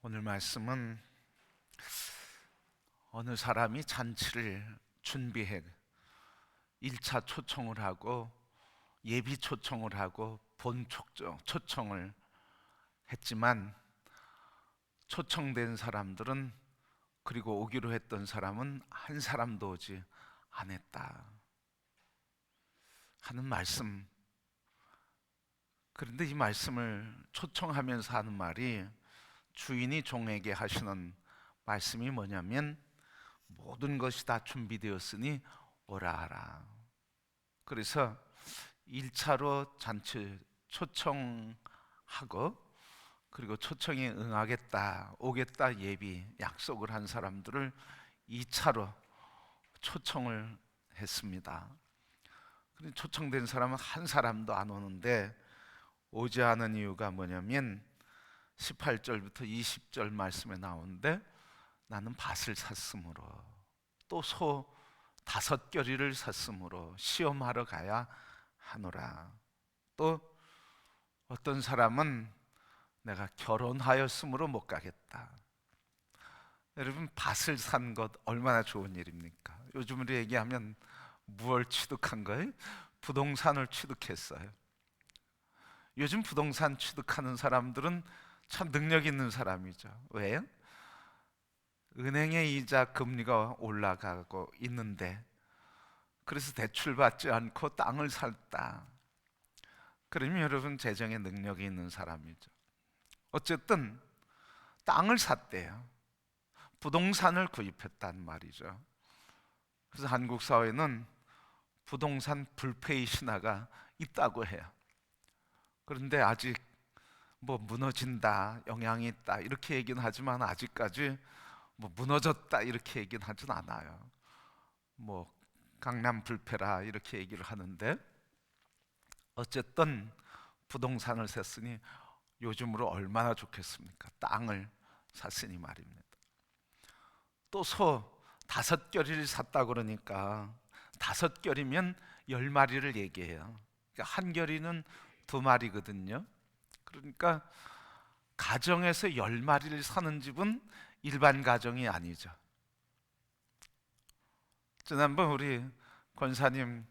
오늘 말씀은 어느 사람이 잔치를 준비해 1차 초청을 하고 예비 초청을 하고 본 초청, 초청을 했지만 초청된 사람들은 그리고 오기로 했던 사람은 한 사람도 오지 않았다. 하는 말씀. 그런데 이 말씀을 초청하면서 하는 말이 주인이 종에게 하시는 말씀이 뭐냐면 모든 것이 다 준비되었으니 오라 하라. 그래서 1차로 잔치 초청하고 그리고 초청에 응하겠다, 오겠다 예비 약속을 한 사람들을 2차로 초청을 했습니다. 초청된 사람은 한 사람도 안 오는데 오지 않은 이유가 뭐냐면 18절부터 20절 말씀에 나오는데 나는 밭을 샀으므로 또 소 다섯 겨리를 샀으므로 시험하러 가야 하노라. 또 어떤 사람은 내가 결혼하였으므로 못 가겠다. 여러분 밭을 산 것 얼마나 좋은 일입니까? 요즘으로 얘기하면 무얼 취득한 거예요? 부동산을 취득했어요. 요즘 부동산 취득하는 사람들은 참 능력 있는 사람이죠. 왜요? 은행의 이자 금리가 올라가고 있는데 그래서 대출 받지 않고 땅을 샀다. 그러면 여러분 재정에 능력이 있는 사람이죠. 어쨌든 땅을 샀대요. 부동산을 구입했단 말이죠. 그래서 한국 사회는 부동산 불패의 신화가 있다고 해요. 그런데 아직 뭐 무너진다, 영향이 있다 이렇게 얘기는 하지만 아직까지 뭐 무너졌다 이렇게 얘기는 하진 않아요. 뭐 강남 불패라 이렇게 얘기를 하는데 어쨌든 부동산을 샀으니 요즘으로 얼마나 좋겠습니까? 땅을 샀으니 말입니다. 또 소 다섯 결이를 샀다 그러니까 다섯 결이면 열 마리를 얘기해요. 그러니까 한 결이는 두 마리거든요. 그러니까 가정에서 열 마리를 사는 집은 일반 가정이 아니죠. 지난번 우리 권사님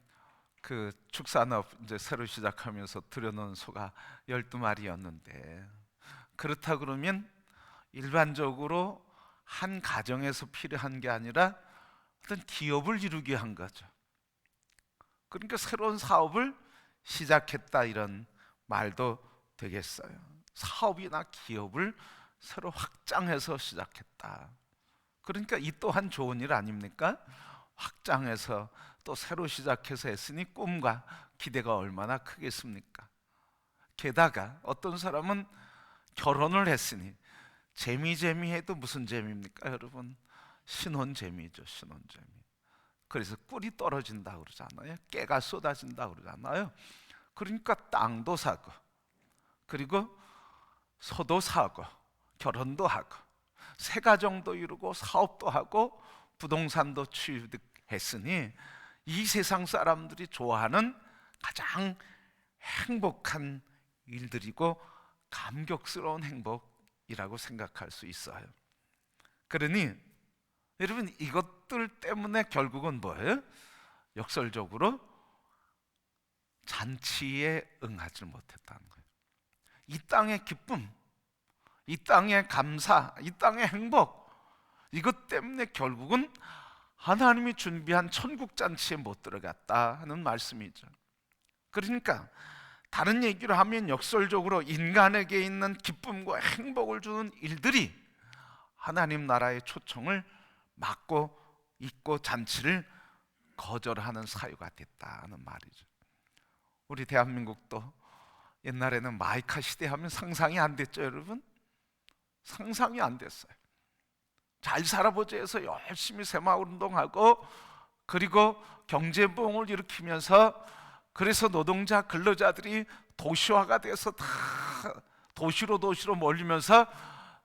그 축산업 이제 새로 시작하면서 들여놓은 소가 12마리였는데 그렇다 그러면 일반적으로 한 가정에서 필요한 게 아니라 어떤 기업을 이루게 한 거죠. 그러니까 새로운 사업을 시작했다 이런 말도 되겠어요. 사업이나 기업을 새로 확장해서 시작했다. 그러니까 이 또한 좋은 일 아닙니까? 확장해서 또 새로 시작해서 했으니 꿈과 기대가 얼마나 크겠습니까? 게다가 어떤 사람은 결혼을 했으니 재미재미해도 무슨 재미입니까, 여러분? 신혼 재미죠, 신혼 재미. 그래서 꿀이 떨어진다 그러잖아요. 깨가 쏟아진다 그러잖아요. 그러니까 땅도 사고 그리고 소도 사고 결혼도 하고 새 가정도 이루고 사업도 하고 부동산도 취득했으니 이 세상 사람들이 좋아하는 가장 행복한 일들이고 감격스러운 행복이라고 생각할 수 있어요. 그러니 여러분 이것들 때문에 결국은 뭐예요? 역설적으로 잔치에 응하지 못했다는 거예요. 이 땅의 기쁨, 이 땅의 감사, 이 땅의 행복, 이것 때문에 결국은 하나님이 준비한 천국 잔치에 못 들어갔다 하는 말씀이죠. 그러니까 다른 얘기로 하면 역설적으로 인간에게 있는 기쁨과 행복을 주는 일들이 하나님 나라의 초청을 막고 있고 잔치를 거절하는 사유가 됐다는 말이죠. 우리 대한민국도 옛날에는 마이카 시대 하면 상상이 안 됐죠, 여러분? 상상이 안 됐어요. 잘 살아보자 해서 열심히 새마을 운동하고 그리고 경제부흥을 일으키면서 그래서 노동자 근로자들이 도시화가 돼서 다 도시로 도시로 몰리면서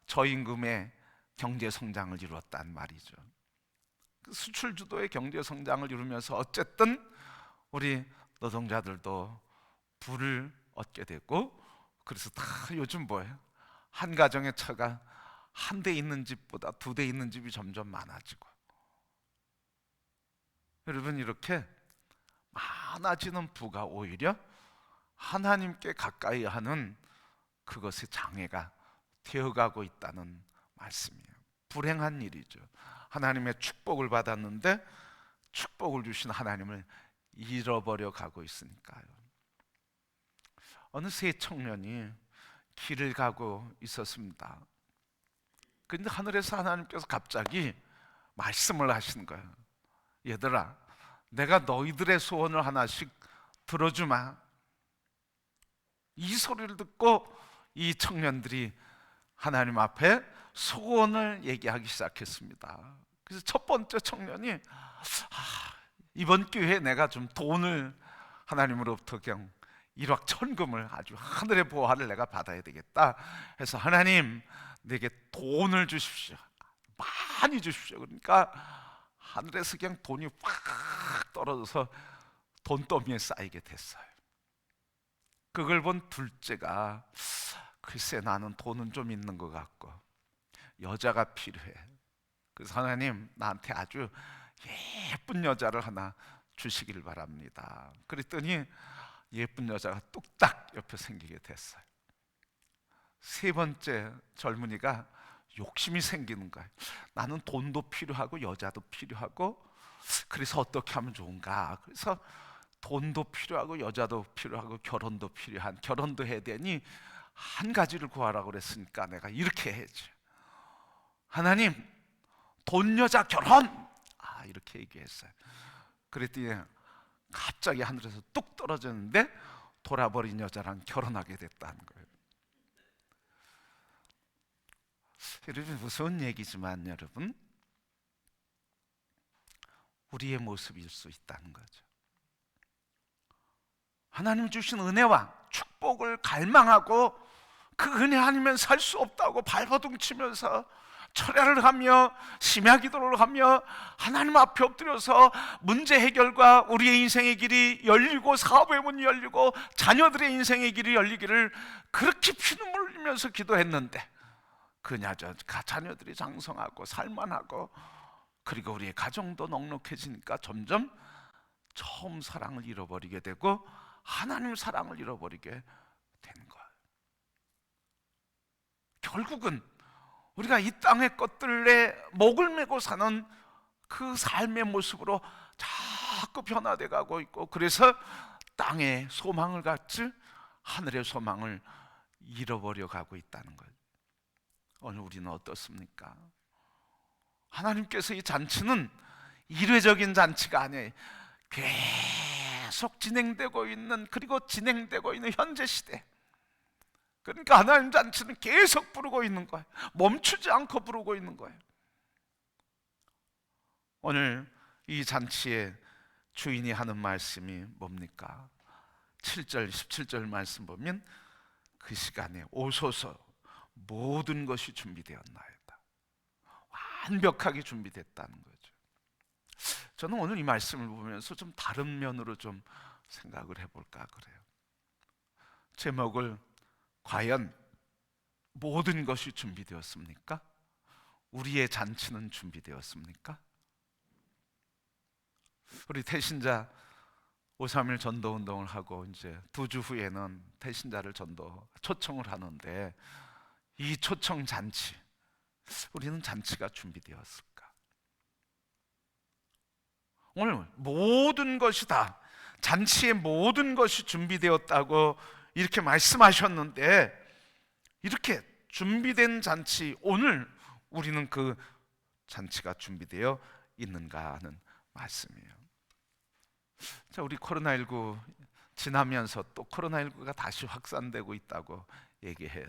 저임금의 경제 성장을 이루었단 말이죠. 그 수출 주도의 경제 성장을 이루면서 어쨌든 우리 노동자들도 부를 얻게 되고 그래서 다 요즘 뭐예요? 한 가정의 차가 한 대 있는 집보다 두 대 있는 집이 점점 많아지고 여러분 이렇게 많아지는 부가 오히려 하나님께 가까이 하는 그것의 장애가 되어가고 있다는 말씀이에요. 불행한 일이죠. 하나님의 축복을 받았는데 축복을 주신 하나님을 잃어버려 가고 있으니까요. 어느 세 청년이 길을 가고 있었습니다. 근데 하늘에서 하나님께서 갑자기 말씀을 하시는 거예요. 얘들아, 내가 너희들의 소원을 하나씩 들어주마. 이 소리를 듣고 이 청년들이 하나님 앞에 소원을 얘기하기 시작했습니다. 그래서 첫 번째 청년이 아, 이번 기회에 내가 좀 돈을 하나님으로부터 그냥 일확천금을 아주 하늘의 보화를 내가 받아야 되겠다 해서 하나님 내게 돈을 주십시오. 많이 주십시오. 그러니까 하늘에서 그냥 돈이 확 떨어져서 돈더미에 쌓이게 됐어요. 그걸 본 둘째가 글쎄 나는 돈은 좀 있는 것 같고 여자가 필요해. 그래서 하나님 나한테 아주 예쁜 여자를 하나 주시길 바랍니다. 그랬더니 예쁜 여자가 뚝딱 옆에 생기게 됐어요. 세 번째 젊은이가 욕심이 생기는 거예요. 나는 돈도 필요하고 여자도 필요하고 그래서 어떻게 하면 좋은가? 그래서 돈도 필요하고 여자도 필요하고 결혼도 필요한 결혼도 해야 되니 한 가지를 구하라고 그랬으니까 내가 이렇게 해야지. 하나님 돈 여자 결혼 아 이렇게 얘기했어요. 그랬더니 갑자기 하늘에서 뚝 떨어졌는데 돌아버린 여자랑 결혼하게 됐다는 거예요. 여러분 무서운 얘기지만 여러분 우리의 모습일 수 있다는 거죠. 하나님 주신 은혜와 축복을 갈망하고 그 은혜 아니면 살 수 없다고 발버둥 치면서 철야를 하며 심야 기도를 하며 하나님 앞에 엎드려서 문제 해결과 우리의 인생의 길이 열리고 사업의 문이 열리고 자녀들의 인생의 길이 열리기를 그렇게 피눈물 흘리면서 기도했는데 그냐저 자녀들이 장성하고 살만하고 그리고 우리의 가정도 넉넉해지니까 점점 처음 사랑을 잃어버리게 되고 하나님 사랑을 잃어버리게 되는 거예요. 결국은 우리가 이 땅의 것들에 목을 메고 사는 그 삶의 모습으로 자꾸 변화돼 가고 있고 그래서 땅의 소망을 갖지 하늘의 소망을 잃어버려 가고 있다는 거예요. 오늘 우리는 어떻습니까? 하나님께서 이 잔치는 일회적인 잔치가 아니에요. 계속 진행되고 있는 그리고 진행되고 있는 현재 시대. 그러니까 하나님 잔치는 계속 부르고 있는 거예요. 멈추지 않고 부르고 있는 거예요. 오늘 이 잔치의 주인이 하는 말씀이 뭡니까? 7절, 17절 말씀 보면 그 시간에 오소서 모든 것이 준비되었나이다. 완벽하게 준비됐다는 거죠. 저는 오늘 이 말씀을 보면서 좀 다른 면으로 좀 생각을 해볼까 그래요. 제목을 과연 모든 것이 준비되었습니까? 우리의 잔치는 준비되었습니까? 우리 태신자 531 전도 운동을 하고 이제 두 주 후에는 태신자를 전도 초청을 하는데 이 초청 잔치 우리는 잔치가 준비되었을까? 오늘 모든 것이 다 잔치의 모든 것이 준비되었다고 이렇게 말씀하셨는데 이렇게 준비된 잔치 오늘 우리는 그 잔치가 준비되어 있는가 하는 말씀이에요. 자, 우리 코로나19 지나면서 또 코로나19가 다시 확산되고 있다고 얘기해요.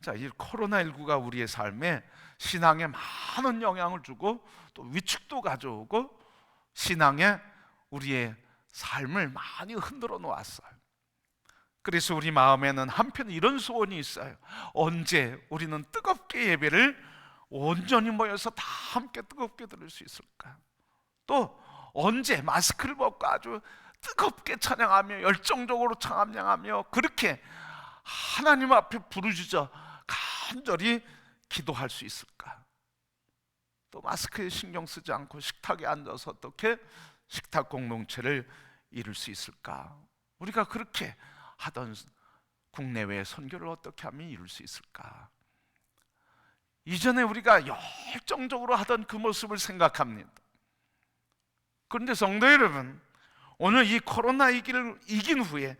자, 이 코로나19가 우리의 삶에 신앙에 많은 영향을 주고 또 위축도 가져오고 신앙에 우리의 삶을 많이 흔들어 놓았어요. 그래서 우리 마음에는 한편 이런 소원이 있어요. 언제 우리는 뜨겁게 예배를 온전히 모여서 다 함께 뜨겁게 들을 수 있을까? 또 언제 마스크를 벗고 아주 뜨겁게 찬양하며 열정적으로 찬양하며 그렇게 하나님 앞에 부르짖어 간절히 기도할 수 있을까? 또 마스크에 신경 쓰지 않고 식탁에 앉아서 어떻게 식탁 공동체를 이룰 수 있을까? 우리가 그렇게 하던 국내외 선교를 어떻게 하면 이룰 수 있을까? 이전에 우리가 열정적으로 하던 그 모습을 생각합니다. 그런데 성도 여러분, 오늘 이 코로나 위기를 이긴 후에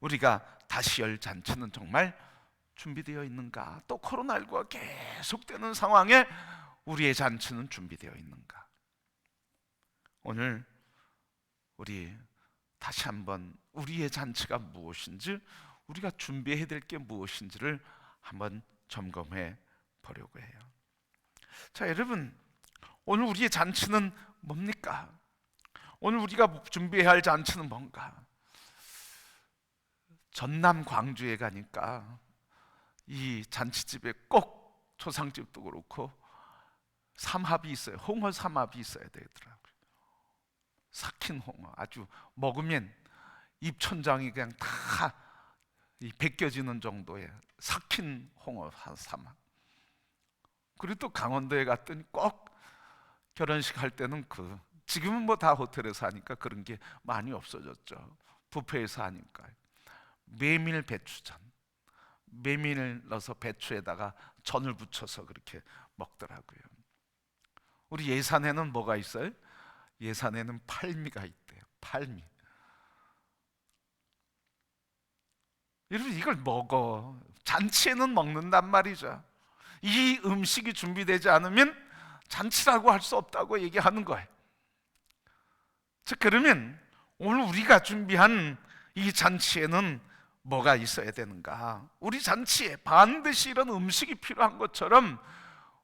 우리가 다시 열 잔치는 정말 준비되어 있는가? 또 코로나19가 계속되는 상황에 우리의 잔치는 준비되어 있는가? 오늘 우리 다시 한번 우리의 잔치가 무엇인지 우리가 준비해야 될 게 무엇인지를 한번 점검해 보려고 해요. 자, 여러분 오늘 우리의 잔치는 뭡니까? 오늘 우리가 준비해야 할 잔치는 뭔가? 전남 광주에 가니까 이 잔치집에 꼭 초상집도 그렇고 삼합이 있어요. 홍어 삼합이 있어야 되더라고요. 삭힌 홍어 아주 먹으면 입천장이 그냥 다 벗겨지는 정도의 삭힌 홍어 한 삼합. 그리고 또 강원도에 갔더니 꼭 결혼식 할 때는 그 지금은 뭐 다 호텔에서 하니까 그런 게 많이 없어졌죠. 부페에서 하니까 메밀 배추전, 메밀을 넣어서 배추에다가 전을 붙여서 그렇게 먹더라고요. 우리 예산에는 뭐가 있어요? 예산에는 팔미가 있대요. 팔미. 여러분 이걸 먹어. 잔치에는 먹는단 말이죠. 이 음식이 준비되지 않으면 잔치라고 할 수 없다고 얘기하는 거예요. 자, 그러면 오늘 우리가 준비한 이 잔치에는 뭐가 있어야 되는가? 우리 잔치에 반드시 이런 음식이 필요한 것처럼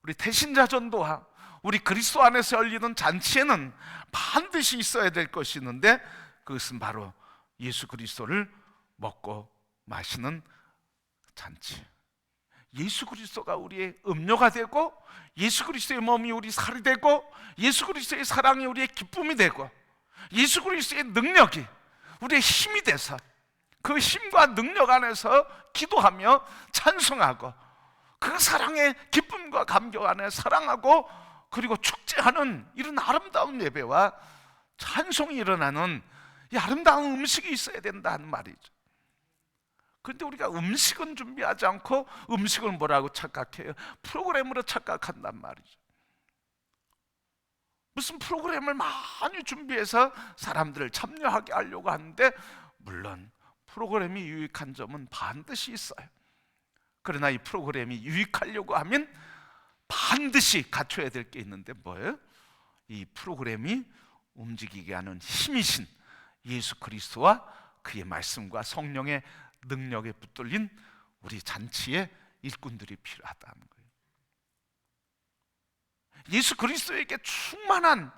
우리 태신자 전도와 우리 그리스도 안에서 열리는 잔치에는 반드시 있어야 될 것이 있는데 그것은 바로 예수 그리스도를 먹고 마시는 잔치. 예수 그리스도가 우리의 음료가 되고 예수 그리스도의 몸이 우리 살이 되고 예수 그리스도의 사랑이 우리의 기쁨이 되고 예수 그리스도의 능력이 우리의 힘이 돼서 그 힘과 능력 안에서 기도하며 찬송하고 그 사랑의 기쁨과 감격 안에 사랑하고 그리고 축제하는 이런 아름다운 예배와 찬송이 일어나는 이 아름다운 음식이 있어야 된다는 말이죠. 그런데 우리가 음식은 준비하지 않고 음식을 뭐라고 착각해요? 프로그램으로 착각한단 말이죠. 무슨 프로그램을 많이 준비해서 사람들을 참여하게 하려고 하는데 물론 프로그램이 유익한 점은 반드시 있어요. 그러나 이 프로그램이 유익하려고 하면 반드시 갖춰야 될 게 있는데 뭐예요? 이 프로그램이 움직이게 하는 힘이신 예수 그리스도와 그의 말씀과 성령의 능력에 붙들린 우리 잔치의 일꾼들이 필요하다는 거예요. 예수 그리스도에게 충만한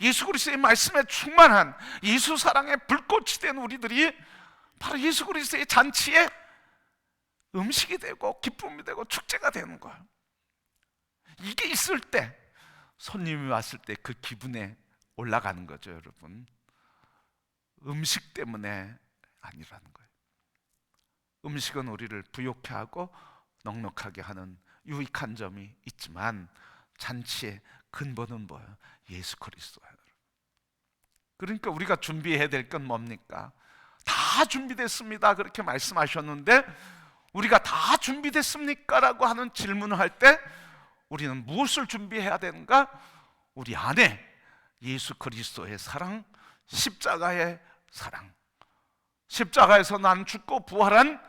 예수 그리스도의 말씀에 충만한 예수 사랑의 불꽃이 된 우리들이 바로 예수 그리스도의 잔치에 음식이 되고 기쁨이 되고 축제가 되는 거예요. 이게 있을 때 손님이 왔을 때 그 기분에 올라가는 거죠, 여러분. 음식 때문에 아니라는 거예요. 음식은 우리를 부욕해 하고 넉넉하게 하는 유익한 점이 있지만 잔치의 근본은 뭐예요? 예수 그리스도예요. 그러니까 우리가 준비해야 될 건 뭡니까? 다 준비됐습니다. 그렇게 말씀하셨는데 우리가 다 준비됐습니까? 라고 하는 질문을 할 때 우리는 무엇을 준비해야 되는가? 우리 안에 예수 그리스도의 사랑, 십자가의 사랑. 십자가에서 난 죽고 부활한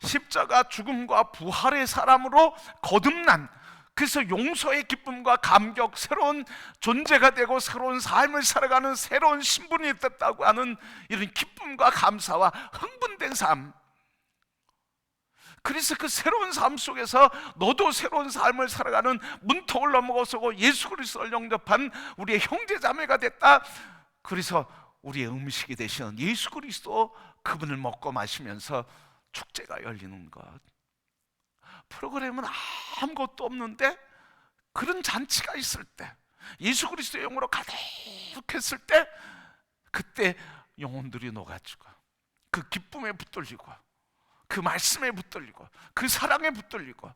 십자가 죽음과 부활의 사람으로 거듭난 그래서 용서의 기쁨과 감격, 새로운 존재가 되고 새로운 삶을 살아가는 새로운 신분이 됐다고 하는 이런 기쁨과 감사와 흥분된 삶. 그래서 그 새로운 삶 속에서 너도 새로운 삶을 살아가는 문턱을 넘어서고 예수 그리스도를 영접한 우리의 형제자매가 됐다. 그래서 우리의 음식이 되시는 예수 그리스도 그분을 먹고 마시면서 축제가 열리는 것. 프로그램은 아무것도 없는데 그런 잔치가 있을 때 예수 그리스도의 영으로 가득했을 때 그때 영혼들이 녹아지고 그 기쁨에 붙들리고 그 말씀에 붙들리고 그 사랑에 붙들리고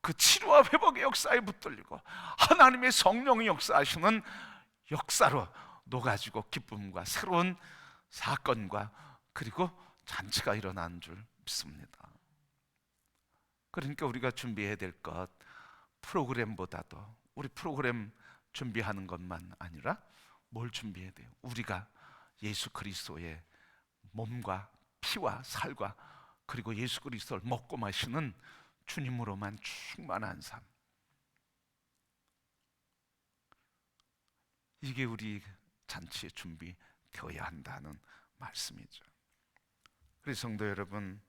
그 치료와 회복의 역사에 붙들리고 하나님의 성령이 역사하시는 역사로 녹아지고 기쁨과 새로운 사건과 그리고 잔치가 일어나는 줄 믿습니다. 그러니까 우리가 준비해야 될 것 프로그램보다도 우리 프로그램 준비하는 것만 아니라 뭘 준비해야 돼요? 우리가 예수 그리스도의 몸과 피와 살과 그리고 예수 그리스도를 먹고 마시는 주님으로만 충만한 삶. 이게 우리 잔치에 준비되어야 한다는 말씀이죠. 그래서 성도 여러분,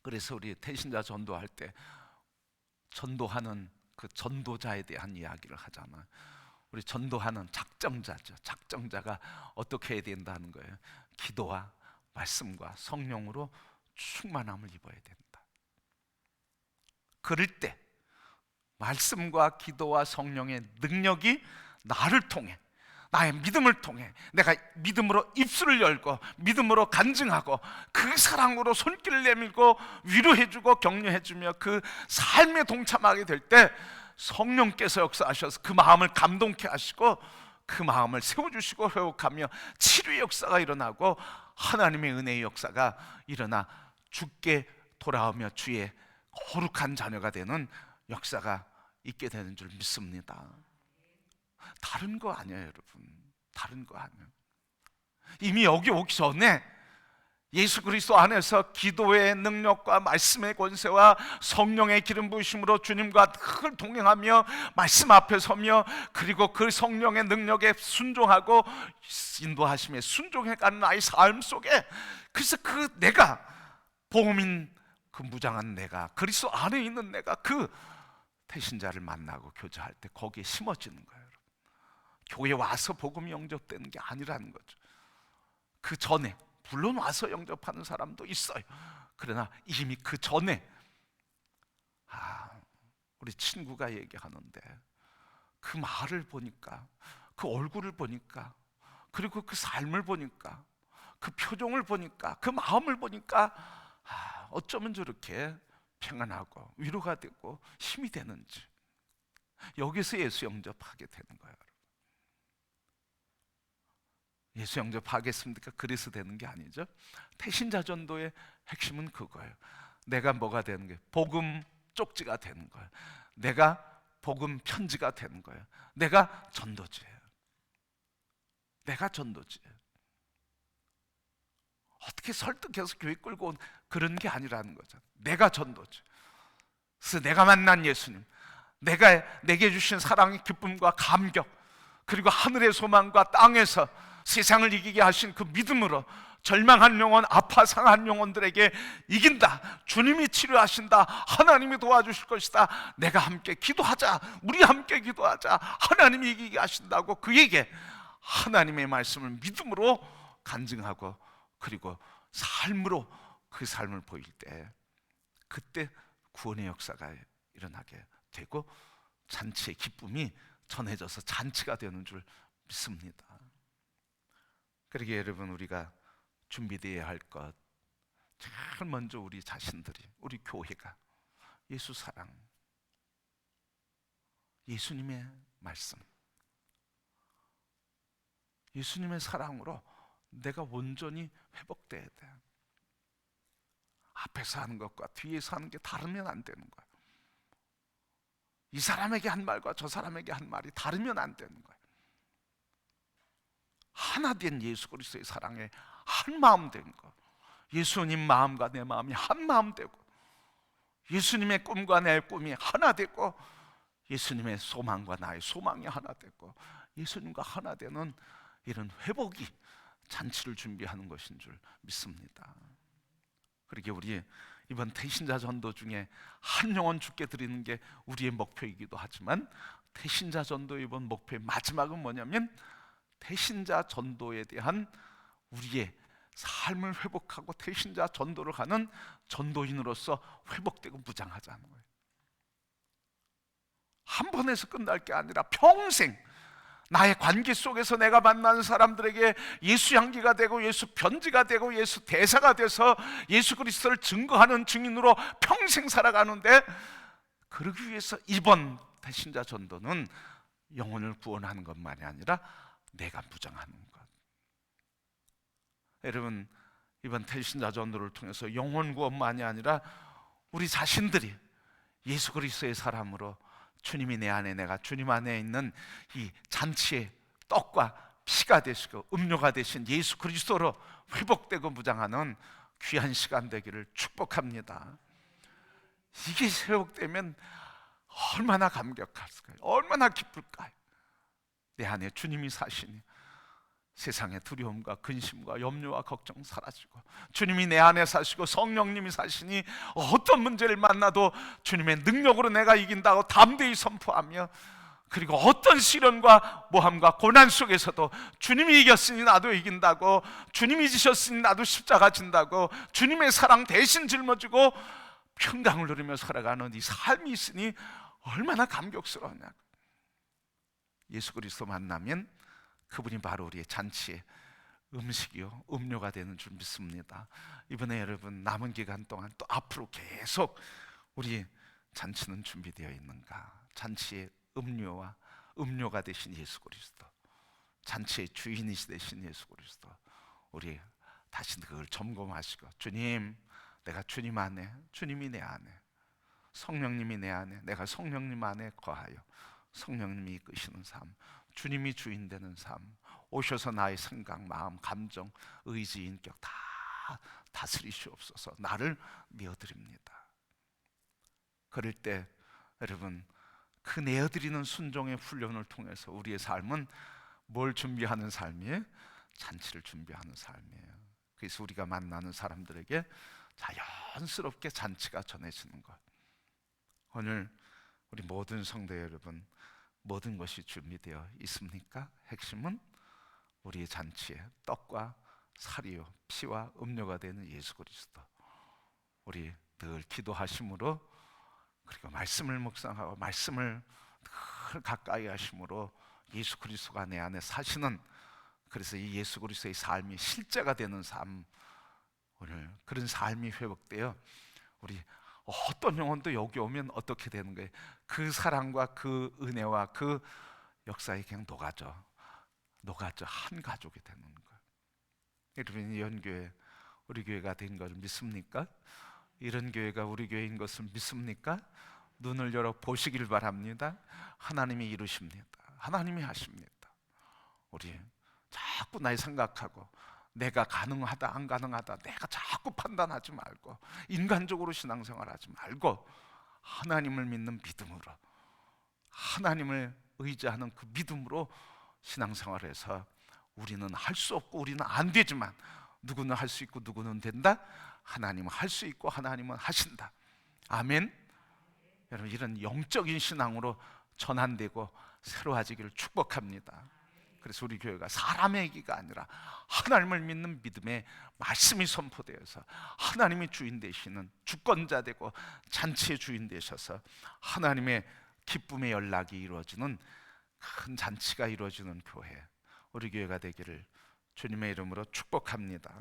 그래서 우리 태신자 전도할 때 전도하는 그 전도자에 대한 이야기를 하잖아. 우리 전도하는 작정자죠. 작정자가 어떻게 해야 된다는 거예요. 기도와 말씀과 성령으로 충만함을 입어야 된다. 그럴 때 말씀과 기도와 성령의 능력이 나를 통해 나의 믿음을 통해 내가 믿음으로 입술을 열고 믿음으로 간증하고 그 사랑으로 손길을 내밀고 위로해주고 격려해주며 그 삶에 동참하게 될 때 성령께서 역사하셔서 그 마음을 감동케 하시고 그 마음을 세워주시고 회복하며 치료의 역사가 일어나고 하나님의 은혜의 역사가 일어나 죽게 돌아오며 주의 거룩한 자녀가 되는 역사가 있게 되는 줄 믿습니다. 다른 거 아니에요, 여러분. 다른 거 아니에요. 이미 여기 오기 전에 예수 그리스도 안에서 기도의 능력과 말씀의 권세와 성령의 기름 부으심으로 주님과 늘 동행하며 말씀 앞에 서며 그리고 그 성령의 능력에 순종하고 인도하심에 순종해 가는 나의 삶 속에 그래서 그 내가 복음인 그 무장한 내가 그리스도 안에 있는 내가 그 태신자를 만나고 교제할 때 거기에 심어지는 거예요. 교회 와서 복음이 영접되는 게 아니라는 거죠. 그 전에 물론 와서 영접하는 사람도 있어요. 그러나 이미 그 전에 아, 우리 친구가 얘기하는데 그 말을 보니까 그 얼굴을 보니까 그리고 그 삶을 보니까 그 표정을 보니까 그 마음을 보니까 아, 어쩌면 저렇게 평안하고 위로가 되고 힘이 되는지 여기서 예수 영접하게 되는 거예요. 예수 영접하겠습니까? 그래서 되는 게 아니죠. 태신자 전도의 핵심은 그거예요. 내가 뭐가 되는 게 복음 쪽지가 되는 거예요. 내가 복음 편지가 되는 거예요. 내가 전도지예요. 내가 전도지예요. 어떻게 설득해서 교회 끌고 온 그런 게 아니라는 거죠. 내가 전도지. 그래서 내가 만난 예수님, 내가 내게 주신 사랑의 기쁨과 감격, 그리고 하늘의 소망과 땅에서 세상을 이기게 하신 그 믿음으로 절망한 영혼, 아파 상한 영혼들에게 이긴다. 주님이 치료하신다. 하나님이 도와주실 것이다. 내가 함께 기도하자. 우리 함께 기도하자. 하나님이 이기게 하신다고 그에게 하나님의 말씀을 믿음으로 간증하고 그리고 삶으로 그 삶을 보일 때 그때 구원의 역사가 일어나게 되고 잔치의 기쁨이 전해져서 잔치가 되는 줄 믿습니다. 그러게 여러분 우리가 준비되어야 할 것 제일 먼저 우리 자신들이 우리 교회가 예수 사랑 예수님의 말씀 예수님의 사랑으로 내가 온전히 회복돼야 돼. 앞에서 하는 것과 뒤에서 하는 게 다르면 안 되는 거야. 이 사람에게 한 말과 저 사람에게 한 말이 다르면 안 되는 거야. 하나 된 예수 그리스도의 사랑에 한 마음 된 거. 예수님 마음과 내 마음이 한 마음 되고 예수님의 꿈과 내 꿈이 하나 되고 예수님의 소망과 나의 소망이 하나 되고 예수님과 하나 되는 이런 회복이 잔치를 준비하는 것인 줄 믿습니다. 그렇게 우리 이번 태신자 전도 중에 한 영혼 죽게 드리는 게 우리의 목표이기도 하지만 태신자 전도 이번 목표의 마지막은 뭐냐면 태신자 전도에 대한 우리의 삶을 회복하고 태신자 전도를 하는 전도인으로서 회복되고 무장하자는 거예요. 한 번에서 끝날 게 아니라 평생 나의 관계 속에서 내가 만나는 사람들에게 예수 향기가 되고 예수 편지가 되고 예수 대사가 돼서 예수 그리스도를 증거하는 증인으로 평생 살아가는데 그러기 위해서 이번 대신자 전도는 영혼을 구원하는 것만이 아니라 내가 무장하는 것. 여러분 이번 대신자 전도를 통해서 영혼 구원만이 아니라 우리 자신들이 예수 그리스도의 사람으로 주님이 내 안에 내가 주님 안에 있는 이 잔치의 떡과 피가 되시고 음료가 되신 예수 그리스도로 회복되고 무장하는 귀한 시간 되기를 축복합니다. 이게 회복되면 얼마나 감격할까요? 얼마나 기쁠까요? 내 안에 주님이 사시니 세상의 두려움과 근심과 염려와 걱정 사라지고 주님이 내 안에 사시고 성령님이 사시니 어떤 문제를 만나도 주님의 능력으로 내가 이긴다고 담대히 선포하며 그리고 어떤 시련과 모함과 고난 속에서도 주님이 이겼으니 나도 이긴다고 주님이 지셨으니 나도 십자가 진다고 주님의 사랑 대신 짊어지고 평강을 누리며 살아가는 이 삶이 있으니 얼마나 감격스러우냐 예수 그리스도 만나면 그분이 바로 우리의 잔치의 음식이요 음료가 되는 줄 믿습니다. 이번에 여러분 남은 기간 동안 또 앞으로 계속 우리 잔치는 준비되어 있는가? 잔치의 음료와 음료가 되신 예수 그리스도, 잔치의 주인이시 되신 예수 그리스도, 우리 다시 그걸 점검하시고 주님, 내가 주님 안에, 주님이 내 안에, 성령님이 내 안에, 내가 성령님 안에 거하여 성령님이 이끄시는 삶, 주님이 주인 되는 삶 오셔서 나의 생각, 마음, 감정, 의지, 인격 다 다스리시옵소서. 나를 내어드립니다. 그럴 때 여러분 그 내어드리는 순종의 훈련을 통해서 우리의 삶은 뭘 준비하는 삶이에요? 잔치를 준비하는 삶이에요. 그래서 우리가 만나는 사람들에게 자연스럽게 잔치가 전해지는 것. 오늘 우리 모든 성도 여러분 모든 것이 준비되어 있습니까? 핵심은 우리의 잔치에 떡과 살이요 피와 음료가 되는 예수 그리스도. 우리 늘 기도하심으로 그리고 말씀을 묵상하고 말씀을 늘 가까이 하심으로 예수 그리스도가 내 안에 사시는 그래서 이 예수 그리스도의 삶이 실제가 되는 삶 오늘 그런 삶이 회복되어 우리 어떤 영혼도 여기 오면 어떻게 되는 거예요? 그 사랑과 그 은혜와 그 역사에 그냥 녹아져 녹아져 한 가족이 되는 거예요. 여러분 이런 교회 우리 교회가 된 것을 믿습니까? 이런 교회가 우리 교회인 것을 믿습니까? 눈을 열어 보시길 바랍니다. 하나님이 이루십니다. 하나님이 하십니다. 우리 자꾸 날 생각하고 내가 가능하다 안 가능하다 내가 자꾸 판단하지 말고 인간적으로 신앙생활하지 말고 하나님을 믿는 믿음으로 하나님을 의지하는 그 믿음으로 신앙생활해서 우리는 할 수 없고 우리는 안 되지만 누구는 할 수 있고 누구는 된다. 하나님은 할 수 있고 하나님은 하신다. 아멘. 여러분 이런 영적인 신앙으로 전환되고 새로워지기를 축복합니다. 그래서 우리 교회가 사람의 얘기가 아니라 하나님을 믿는 믿음의 말씀이 선포되어서 하나님이 주인 되시는 주권자 되고 잔치의 주인 되셔서 하나님의 기쁨의 연락이 이루어지는 큰 잔치가 이루어지는 교회 우리 교회가 되기를 주님의 이름으로 축복합니다.